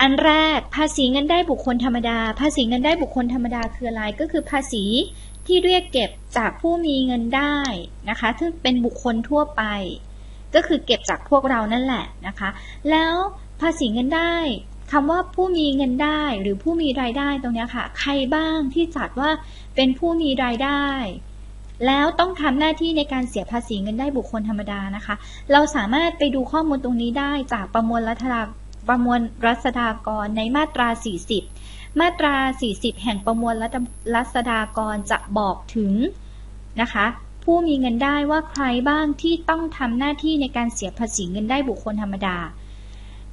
อันแรกภาษีเงินได้บุคคลธรรมดา ภาษีเงินได้บุคคลธรรมดาคืออะไรก็คือภาษีที่เรียกเก็บจากผู้มีเงินได้นะคะซึ่งเป็นบุคคลทั่วไป ก็คือเก็บจากพวกเรานั่นแหละนะคะ แล้วภาษีเงินได้คำว่าผู้มีเงินได้หรือผู้มีรายได้ตรงนี้ค่ะ ใครบ้างที่จัดว่าเป็นผู้มีรายได้ แล้วต้องทำหน้าที่ในการเสียภาษีเงินได้บุคคลธรรมดานะคะ เราสามารถไปดูข้อมูลตรงนี้ได้จากประมวลรัฐา ประมวลรัษฎากรในมาตรา 40 มาตรา 40 แห่งประมวลรัษฎากรจะบอกถึงนะคะผู้มีเงินได้ว่าใครบ้างที่ต้องทำหน้าที่ในการเสียภาษีเงินได้บุคคลธรรมดา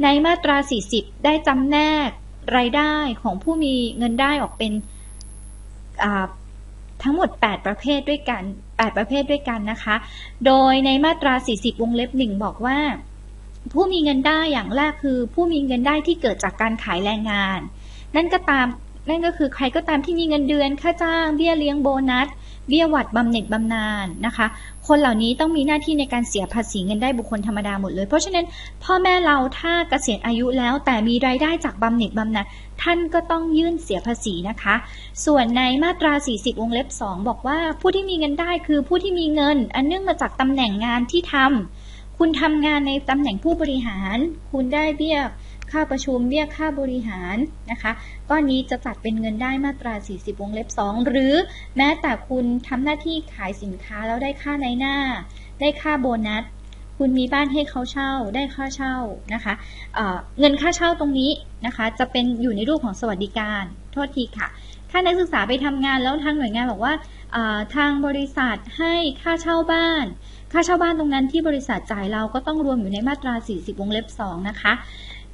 ในมาตรา 40 ได้จำแนกรายได้ของผู้มีเงินได้ออกเป็นทั้งหมด 8 ประเภทด้วยกัน 8 ประเภทด้วยกันนะคะ โดยในมาตรา 40 วงเล็บ 1 บอกว่า ผู้มีเงินได้อย่างแรกคือผู้มีเงินได้ที่เกิดจากการขายแรงงาน นั่นก็ตามนั่นก็คือใครก็ตามที่มีเงินเดือนค่าจ้างเบี้ยเลี้ยงโบนัสเบี้ยหวัดบำเหน็จบำนาญนะคะ คนเหล่านี้ต้องมีหน้าที่ในการเสียภาษีเงินได้บุคคลธรรมดาหมดเลย เพราะฉะนั้นพ่อแม่เราถ้าเกษียณอายุแล้วแต่มีรายได้จากบำเหน็จบำนาญท่านก็ต้องยื่นเสียภาษีนะคะ ส่วนในมาตรา 40 วงเล็บ 2 บอกว่าผู้ที่มีเงินได้คือผู้ที่มีเงิน อันเนื่องมาจากตำแหน่งงานที่ทำ คุณทำงานในตำแหน่งผู้บริหาร คุณได้เบี้ยค่าประชุมเบี้ยค่าบริหารนะคะก้อนนี้จะจัดเป็นเงินได้มาตรา 40 วงเล็บ 2 หรือแม้แต่คุณทำหน้าที่ขายสินค้าแล้วได้ค่าในหน้า ได้ค่าโบนัส คุณมีบ้านให้เขาเช่า ได้ค่าเช่านะคะเเงินค่าเช่าตรงนี้นะคะ จะเป็นอยู่ในรูปของสวัสดิการ ทษทีค่ะ ถ้านักศึกษาไปทำงานแล้วทางหน่วยงานบอกว่าทางบริษัทให้ค่าเช่าบ้าน ค่าเช่าบ้านตรงนั้นที่บริษัทจ่ายเราก็ต้องรวมอยู่ในมาตรา 40 วงเล็บ 2 นะคะ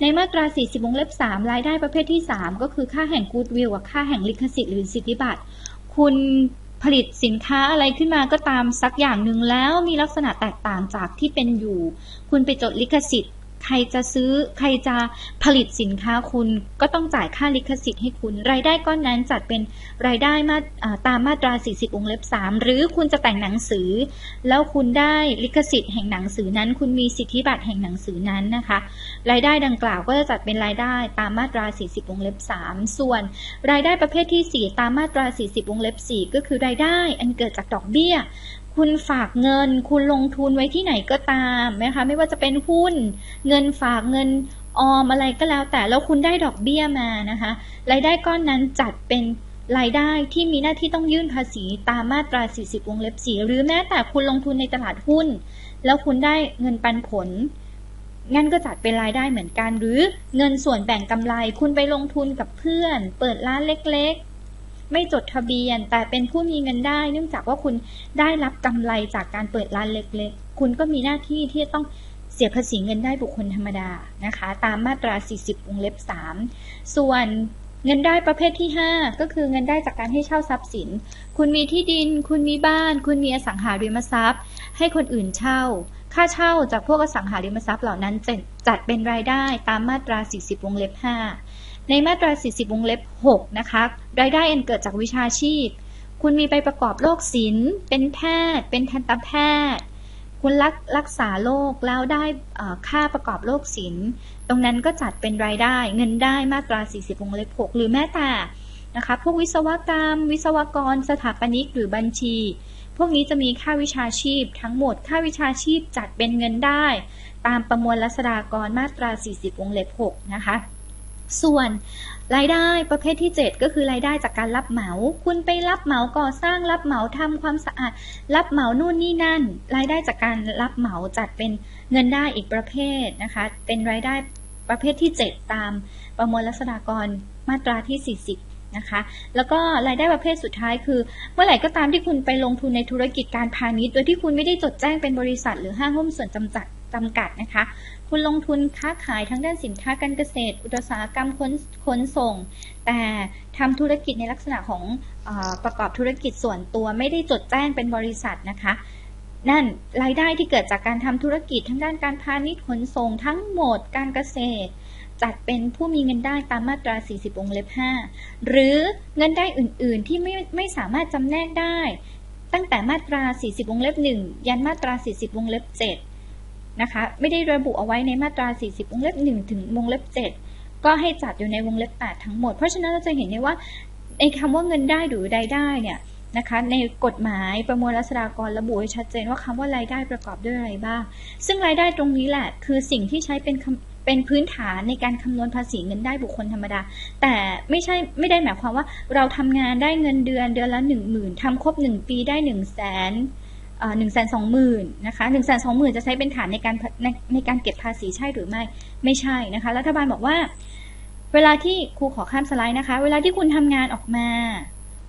ในมาตรา 40 วงเล็บ 3 รายได้ประเภทที่ 3 ก็คือค่าแห่งกูดวิลกับค่าแห่งลิขสิทธิ์หรือสิทธิบัตร คุณผลิตสินค้าอะไรขึ้นมาก็ตามสักอย่างหนึ่งแล้วมีลักษณะแตกต่างจากที่เป็นอยู่ คุณไปจดลิขสิทธิ์ ใครจะซื้อใครจะผลิตสินค้าคุณ ก็ต้องจ่ายค่าลิขสิทธิ์ให้คุณ รายได้ก้อนนั้นจัดเป็นรายได้มาตามมาตรา 40 องเล็บ 3 หรือคุณจะแต่งหนังสือ แล้วคุณได้ลิขสิทธิ์แห่งหนังสือนั้น คุณมีสิทธิบัตรแห่งหนังสือนั้นนะคะ รายได้ดังกล่าวก็จะจัดเป็นรายได้ตามมาตรา 40 องเล็บ 3 ส่วน รายได้ประเภทที่ 4 ตามมาตรา 40 องเล็บ 4 ก็คือรายได้อันเกิดจากดอกเบี้ย คุณฝากเงิน คุณลงทุนไว้ที่ไหนก็ตามนะคะไม่ว่าจะเป็นหุ้น เงินฝากเงินออมอะไรก็แล้วแต่แล้วคุณได้ดอกเบี้ยมานะคะรายได้ก้อนนั้นจัดเป็นรายได้ที่มีหน้าที่ต้องยื่นภาษีตามมาตรา 40 วงเล็บ4หรือแม้แต่คุณลงทุนในตลาดหุ้น แล้วคุณได้เงินปันผลงั้นก็จัดเป็นรายได้เหมือนกัน หรือเงินส่วนแบ่งกำไร คุณไปลงทุนกับเพื่อน เปิดร้านเล็ก ไม่จดทะเบียน แต่เป็นผู้มีเงินได้ เนื่องจากว่าคุณได้รับกำไรจากการเปิดร้านเล็กๆ คุณก็มีหน้าที่ที่จะต้องเสียภาษีเงินได้บุคคลธรรมดานะคะ ตามมาตรา 40วงเล็บ 3 ส่วนเงินได้ประเภทที่ 5 ก็คือเงินได้จากการให้เช่าทรัพย์สิน คุณมีที่ดิน คุณมีบ้าน คุณมีอสังหาริมทรัพย์ ให้คนอื่นเช่า ค่าเช่าจากพวกอสังหาริมทรัพย์เหล่านั้นจัดเป็นรายได้ตามมาตรา 40 วงเล็บ 5 ในมาตรา 40 วงเล็บ 6 นะคะ รายได้อันเกิดจากวิชาชีพ คุณมีไปประกอบโรคศิลป์ เป็นแพทย์ เป็นทันตแพทย์ คุณรักรักษาโรคแล้วได้ค่าประกอบโรคศิลป์ ตรงนั้นก็จัดเป็นรายได้ เงินได้มาตรา 40 วงเล็บ 6 หรือแม้แต่นะคะ พวกวิศวกรรม วิศวกร สถาปนิก หรือบัญชี พวกนี้จะมีค่าวิชาชีพ ทั้งหมด ค่าวิชาชีพจัดเป็นเงินได้ ตามประมวลรัษฎากรมาตรา 40 วงเล็บ 6 นะคะ ส่วนรายได้ประเภทที่ 7 ก็คือรายได้จากการรับเหมา คุณไปรับเหมาก่อสร้างรับเหมาทำความสะอาด รับเหมานู่นนี่นั่น รายได้จากการรับเหมาจัดเป็นเงินได้อีกประเภทนะคะ เป็นรายได้ประเภทที่ 7 ตามประมวลรัษฎากรมาตราที่ 40 นะคะ แล้วก็รายได้ประเภทสุดท้ายคือ เมื่อไหร่ก็ตามที่คุณไปลงทุนในธุรกิจการพาณิชย์ โดยที่คุณไม่ได้จดแจ้งเป็นบริษัท หรือห้างหุ้นส่วนจำกัด จำกัดนะคะ คุณลงทุนค้าขายทั้งด้านสินค้าการเกษตร อุตสาหกรรมขนขนส่ง แต่ทำธุรกิจในลักษณะของอประกอบธุรกิจส่วนตัวไม่ได้จดแจ้งเป็นบริษัทนะคะนั่นรายได้ที่เกิดจากการทำธุรกิจทั้งด้านการพาณิชย์ขนส่งทั้งหมดการเกษตร จัดเป็นผู้มีเงินได้ตามมาตรา 40วงเล็บ 5 หรือเงินได้อื่น ๆ ที่ไม่ไม่สามารถจำแนกได้ ตั้งแต่มาตรา 40 วงเล็บ 1 ยันมาตรา 40 วงเล็บ 7 นะคะ ไม่ได้ระบุเอาไว้ในมาตรา 40 วงเล็บ 1 ถึงวงเล็บ 7 ก็ให้จัดอยู่ในวงเล็บ 8 ทั้งหมด เพราะฉะนั้นเราจะเห็นได้ว่าไอ้คำว่าเงินได้หรือรายได้เนี่ยนะคะในกฎหมายประมวลรัษฎากรระบุไว้ชัดเจนว่าคำว่ารายได้ประกอบด้วยอะไรบ้าง ซึ่งรายได้ตรงนี้แหละคือสิ่งที่ใช้เป็นเป็นพื้นฐานในการคำนวณภาษีเงินได้บุคคลธรรมดา แต่ไม่ใช่ไม่ได้หมายความว่าเราทำงานได้เงินเดือนเดือนละหนึ่งหมื่นทำครบหนึ่งปีได้หนึ่งแสน หนึ่งแสนสองหมื่นนะคะหนึ่งแสนสองหมื่นจะใช้เป็นฐานในการในในการเก็บภาษีใช่หรือไม่ไม่ใช่นะคะ รัฐบาลบอกว่า เวลาที่ครูขอข้ามสไลด์นะคะ เวลาที่คุณทำงานออกมา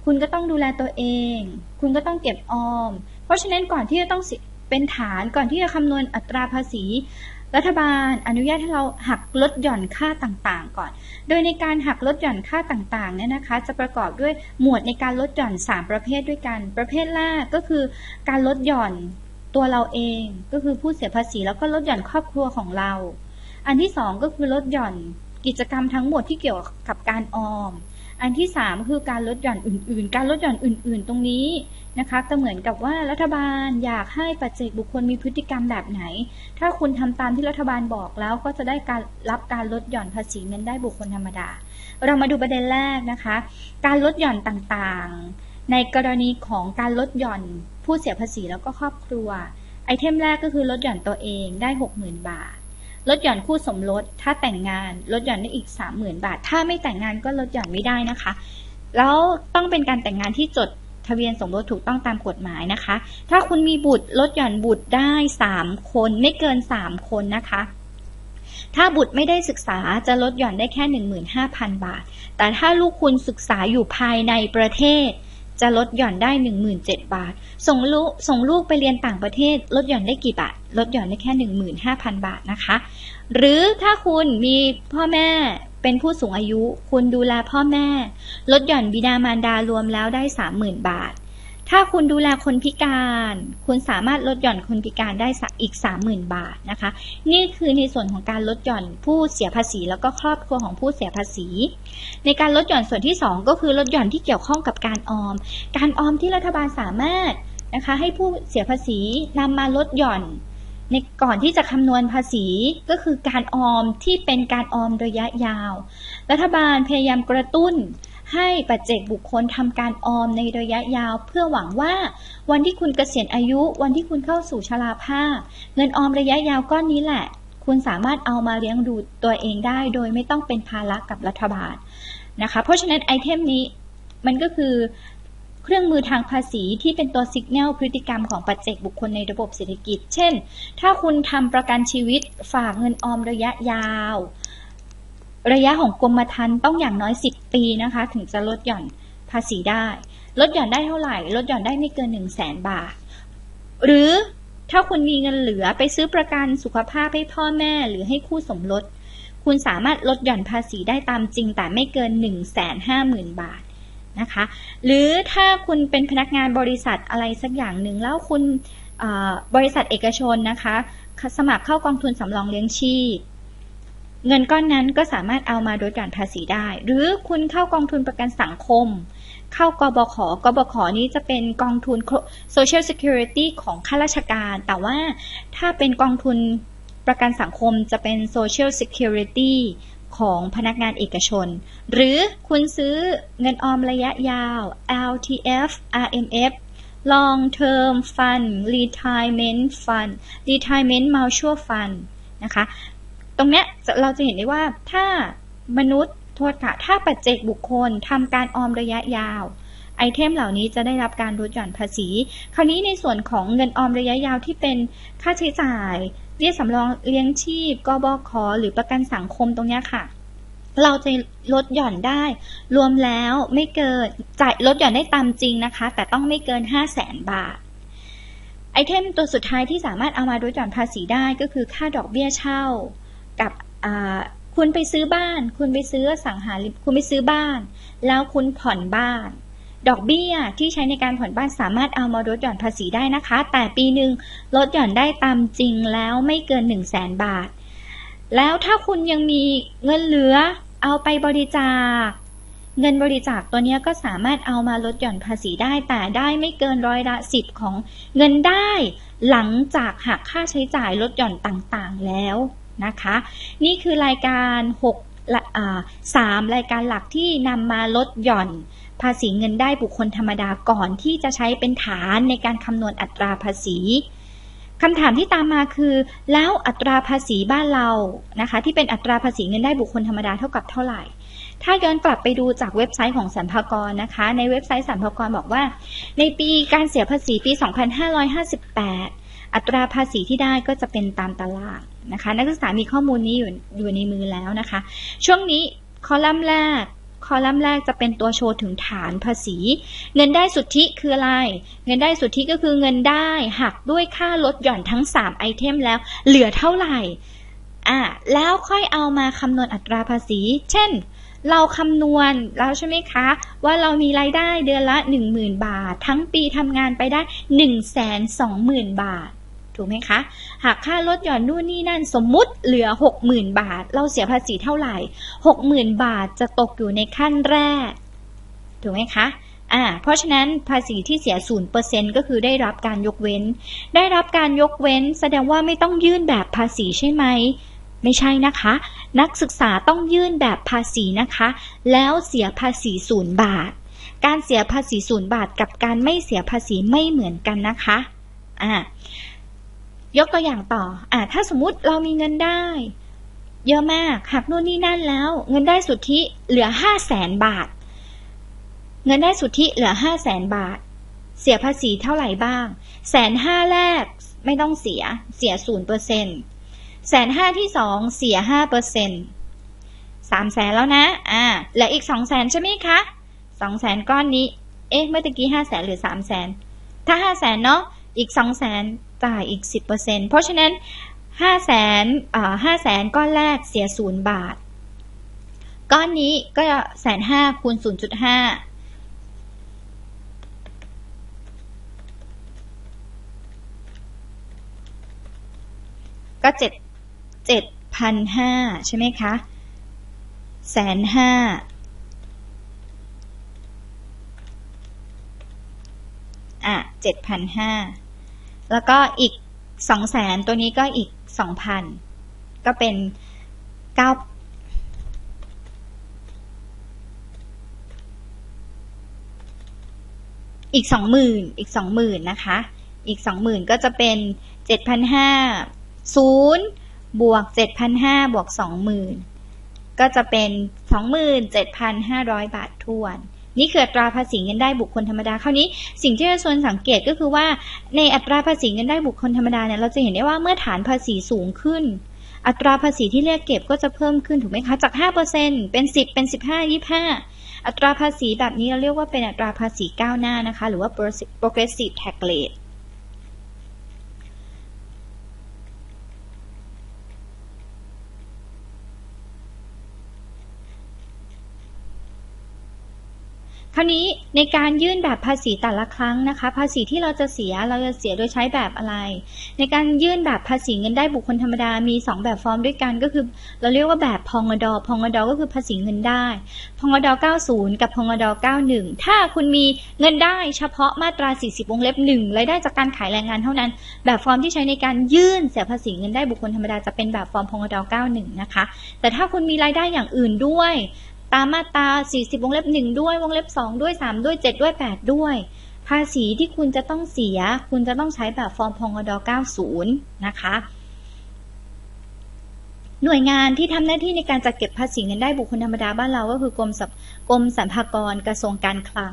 คุณก็ต้องดูแลตัวเอง คุณก็ต้องเก็บออม เพราะฉะนั้นก่อนที่จะต้องเป็นฐานก่อนที่จะคำนวณอัตราภาษี รัฐบาลอนุญาตให้เราหักลดหย่อนค่าต่างๆ ก่อน โดยในการหักลดหย่อนค่าต่างๆเนี่ยนะคะ จะประกอบด้วยหมวดในการลดหย่อน 3 ประเภทด้วยกัน ประเภทแรกก็คือการลดหย่อนตัวเราเองก็คือผู้เสียภาษีแล้วก็ลดหย่อนครอบครัวของเรา อันที่ 2 ก็คือลดหย่อนกิจกรรมทั้งหมดที่เกี่ยวกับการออม อันที่ 3 คือการลดหย่อนอื่น ๆ การลดหย่อนอื่น ๆ ตรงนี้นะคะก็เหมือนกับว่ารัฐบาลอยากให้ปัจเจกบุคคลมีพฤติกรรมแบบไหน ถ้าคุณทำตามที่รัฐบาลบอกแล้วก็จะได้การรับการลดหย่อนภาษีเงินได้บุคคลธรรมดา เรามาดูประเด็นแรกนะคะ การลดหย่อนต่างๆ ในกรณีของการลดหย่อนผู้เสียภาษีแล้วก็ครอบครัว ไอเทมแรกก็คือลดหย่อนตัวเองได้ 60,000 บาท ลดหย่อนคู่สมรสถ้าแต่งงานลดหย่อนได้อีก 30,000 บาท ถ้าไม่แต่งงานก็ลดหย่อนไม่ได้นะคะ แล้วต้องเป็นการแต่งงานที่จดทะเบียนสมรสถูกต้องตามกฎหมายนะคะ ถ้าคุณมีบุตรลดหย่อนบุตรได้ 3 คนไม่เกิน 3 คนนะคะ ถ้าบุตรไม่ได้ศึกษาจะลดหย่อนได้แค่ 15,000 บาท แต่ถ้าลูกคุณศึกษาอยู่ภายในประเทศ จะลดหย่อนได้ 17,000 บาท ส่งลูกส่งลูกไปเรียนต่างประเทศ ลดหย่อนได้กี่บาท ลดหย่อนได้แค่ 15,000 บาทนะคะ หรือถ้าคุณมีพ่อแม่เป็นผู้สูงอายุ คุณดูแลพ่อแม่ ลดหย่อนบิดามารดารวมแล้วได้ 30,000 บาท ถ้าคุณดูแลคนพิการ คุณสามารถลดหย่อนคนพิการได้สักอีก 30,000 บาทนะคะ นี่คือในส่วนของการลดหย่อนผู้เสียภาษี แล้วก็ครอบครัวของผู้เสียภาษี ในการลดหย่อนส่วนที่ 2 ก็คือลดหย่อนที่เกี่ยวข้องกับการออม การออมที่รัฐบาลสามารถนะคะให้ผู้เสียภาษีนำมาลดหย่อน ในก่อนที่จะคำนวณภาษีก็คือการออมที่เป็นการออมระยะยาว รัฐบาลพยายามกระตุ้น ให้ปัจเจกบุคคลทำการออมในระยะยาว เพื่อหวังว่าวันที่คุณเกษียณอายุ วันที่คุณเข้าสู่ชราภาพ เงินออมระยะยาวก้อนนี้แหละ คุณสามารถเอามาเลี้ยงดูตัวเองได้ โดยไม่ต้องเป็นภาระกับรัฐบาลนะคะ เพราะฉะนั้นไอเทมนี้มันก็คือเครื่องมือทางภาษีที่เป็นตัวสัญญาณพฤติกรรมของปัจเจกบุคคลในระบบเศรษฐกิจ เช่น ถ้าคุณทำประกันชีวิตฝากเงินออมระยะยาว ระยะของกรมธรรม์ต้องอย่างน้อย 10 ปีนะคะ ถึงจะลดหย่อนภาษีได้ ลดหย่อนได้เท่าไหร่ ลดหย่อนได้ไม่เกิน 1 0 0 0 0แสนบาท หรือถ้าคุณมีเงินเหลือไปซื้อประกันสุขภาพให้พ่อแม่หรือให้คู่สมรส คุณสามารถลดหย่อนภาษีได้ตามจริง แต่ไม่เกิน 1 5 0 0 0 0 บาทนะคะ หรือถ้าคุณเป็นพนักงานบริษัทอะไรสักอย่างหนึ่งแล้วคุณบริษัทเอกชนนะคะ สมัครเข้ากองทุนสำรองเลี้ยงชีพ เงินก้อนนั้นก็สามารถเอามาลดหย่อนภาษีได้ หรือคุณเข้ากองทุนประกันสังคม เข้ากบขกบขนี้จะเป็นกองทุน Social Security ของข้าราชการ แต่ว่าถ้าเป็นกองทุนประกันสังคมจะเป็น Social Security ของพนักงานเอกชน หรือคุณซื้อเงินออมระยะยาว LTF RMF Long Term Fund Retirement Fund Retirement Mutual Fund นะคะ ตรงเนี้ยเราจะเห็นได้ว่าถ้ามนุษย์โทษค่ะ ถ้าปัจเจกบุคคลทำการออมระยะยาว ไอเทมเหล่านี้จะได้รับการลดหย่อนภาษี คราวนี้ในส่วนของเงินออมระยะยาวที่เป็นค่าใช้จ่ายเรียกสำรองเลี้ยงชีพกบขหรือประกันสังคมตรงนี้ค่ะ เราจะลดหย่อนได้ รวมแล้วไม่เกินจ่ายลดหย่อนได้ตามจริงนะคะ แต่ต้องไม่เกิน 5 0 0แสนบาท ไอเทมตัวสุดท้ายที่สามารถเอามาลดหย่อนภาษีได้ก็คือค่าดอกเบี้ยเช่า กับคุณไปซื้อบ้าน คุณไปซื้อสังหาริมคุณไปซื้อบ้าน แล้วคุณผ่อนบ้าน ดอกเบี้ยที่ใช้ในการผ่อนบ้านสามารถเอามาลดหย่อนภาษีได้นะคะ แต่ปีหนึ่งลดหย่อนได้ตามจริงแล้วไม่เกิน1 0 0 0 0แสนบาท แล้วถ้าคุณยังมีเงินเหลือเอาไปบริจาค เงินบริจาคตัวนี้ก็สามารถเอามาลดหย่อนภาษีได้ แต่ได้ไม่เกินร้อยละสิบของเงินได้ หลังจากหักค่าใช้จ่ายลดหย่อนต่างๆแล้ว นะคะ นี่คือรายการ6ละอ่าสามรายการหลักที่นำมาลดหย่อนภาษีเงินได้บุคคลธรรมดาก่อนที่จะใช้เป็นฐานในการคำนวณอัตราภาษีคำถามที่ตามมาคือ แล้วอัตราภาษีบ้านเรานะคะ ที่เป็นอัตราภาษีเงินได้บุคคลธรรมดาเท่ากับเท่าไหร่ ถ้าย้อนกลับไปดูจากเว็บไซต์ของสรรพากรนะคะ ในเว็บไซต์สรรพากรบอกว่า ในปีการเสียภาษีปี 2558 อัตราภาษีที่ได้ก็จะเป็นตามตารางนะคะ นักศึกษามีข้อมูลนี้อยู่อยู่ในมือแล้วนะคะ ช่วงนี้คอลัมน์แรกคอลัมน์แรกจะเป็นตัวโชว์ถึงฐานภาษี เงินได้สุทธิคืออะไร เงินได้สุทธิก็คือเงินได้หักด้วยค่าลดหย่อนทั้ง 3 ไอเทมแล้ว เหลือเท่าไหร่อ่าแล้วค่อยเอามาคำนวณอัตราภาษี เช่น เราคำนวณแล้วใช่ไหมคะ ว่าเรามีรายได้เดือนละ 10,000 บาท ทั้งปีทำงานไปได้ 120,000 บาท ถูกไหมคะหากค่าลดหย่อนนู่นนี่นั่นสมมุติเหลือ 60,000 บาท เราเสียภาษีเท่าไหร่ 60,000 บาทจะตกอยู่ในขั้นแรก ถูกไหมคะอ่าเพราะฉะนั้นภาษีที่เสีย0%ก็คือได้รับการยกเว้น ได้รับการยกเว้น แสดงว่าไม่ต้องยื่นแบบภาษีใช่ไหมไม่ใช่นะคะ นักศึกษาต้องยื่นแบบภาษีนะคะ แล้วเสียภาษีศูนย์บาท การเสียภาษีศูนย์บาทกับการไม่เสียภาษีไม่เหมือนกันนะคะอ่า ยกตัวอย่างต่ออ่าถ้าสมมติเรามีเงินได้ เยอะมากหักนู่นนี่นั่นแล้ว เงินได้สุทธิเหลือห้าแสนบาท เงินได้สุทธิเหลือห้าแสนบาท เสียภาษีเท่าไหร่บ้างแสนห้าแรกไม่ต้องเสียเสียศูนย์เปอร์เซ็นต์แสนห้าที่สองเสียห้าเปอร์เซ็นต์สามแสนแล้วนะ อ่าเหลืออีกสองแสนใช่ไหมคะสองแสนก้อนนี้ เอ๊ะ เมื่อกี้ห้าแสนหรือสามแสน ถ้าห้าแสนเนาะ อีกสองแสน จ่ายอีกสิบเปอร์เซ็นเพราะฉะนั้นห้าแสนห้าแสนก้อนแรกเสียศูนย์บาท ก้อนนี้ก็แสนห้าคูณศูนย์จุดห้าก็เจ็ดเจ็ดพันห้าใช่ไหมคะแสนห้าอะเจ็ดพันห้า แล้วก็อีกสองแสนตัวนี้ก็อีกสองพันก็เป็นเก้าอีกสองหมื่นอีกสองหมื่นนะคะ อีกสองหมื่นก็จะเป็นเจ็ดพันห้าศูนย์บวกเจ็ดพันห้าบวกสองหมื่นก็จะเป็นสองหมื่นเจ็ดพันห้าร้อยบาททวน นี่คืออัตราภาษีเงินได้บุคคลธรรมดาคราวนี้สิ่งที่เราชวนสังเกตก็คือว่าในอัตราภาษีเงินได้บุคคลธรรมดาเนี่ยเราจะเห็นได้ว่าเมื่อฐานภาษีสูงขึ้น อัตราภาษีที่เรียกเก็บก็จะเพิ่มขึ้นถูกไหมคะจาก 5%เป็น 10 เป็น 15 25 อัตราภาษีแบบนี้เราเรียกว่าเป็นอัตราภาษีก้าวหน้านะคะ หรือว่า progressive tax rate คราวนี้ในการยื่นแบบภาษีแต่ละครั้งนะคะ ภาษีที่เราจะเสียเราจะเสียโดยใช้แบบอะไร ในการยื่นแบบภาษีเงินได้บุคคลธรรมดามี 2 แบบฟอร์มด้วยกันก็คือ เราเรียกว่าแบบพองดอพองดอก็คือภาษีเงินได้พองดอ90 กับพองดอ91 ถ้าคุณมีเงินได้เฉพาะมาตรา 40 วงเล็บ1รายได้จากการขายแรงงานเท่านั้น แบบฟอร์มที่ใช้ในการยื่นเสียภาษีเงินได้บุคคลธรรมดาจะเป็นแบบฟอร์มพองดอ91นะคะแต่ถ้าคุณมีรายได้อย่างอื่นด้วย ตามมาตรา40 วงเล็บ1ด้วย วงเล็บ 2 ด้วย 3 ด้วย 7 ด้วย 8 ด้วย ภาษีที่คุณจะต้องเสีย คุณจะต้องใช้แบบฟอร์มพงด90 นะคะ หน่วยงานที่ทำหน้าที่ในการจัดเก็บภาษีเงินได้บุคคลธรรมดาบ้านเราก็คือกรมกรมสรรพากรกระทรวงการคลัง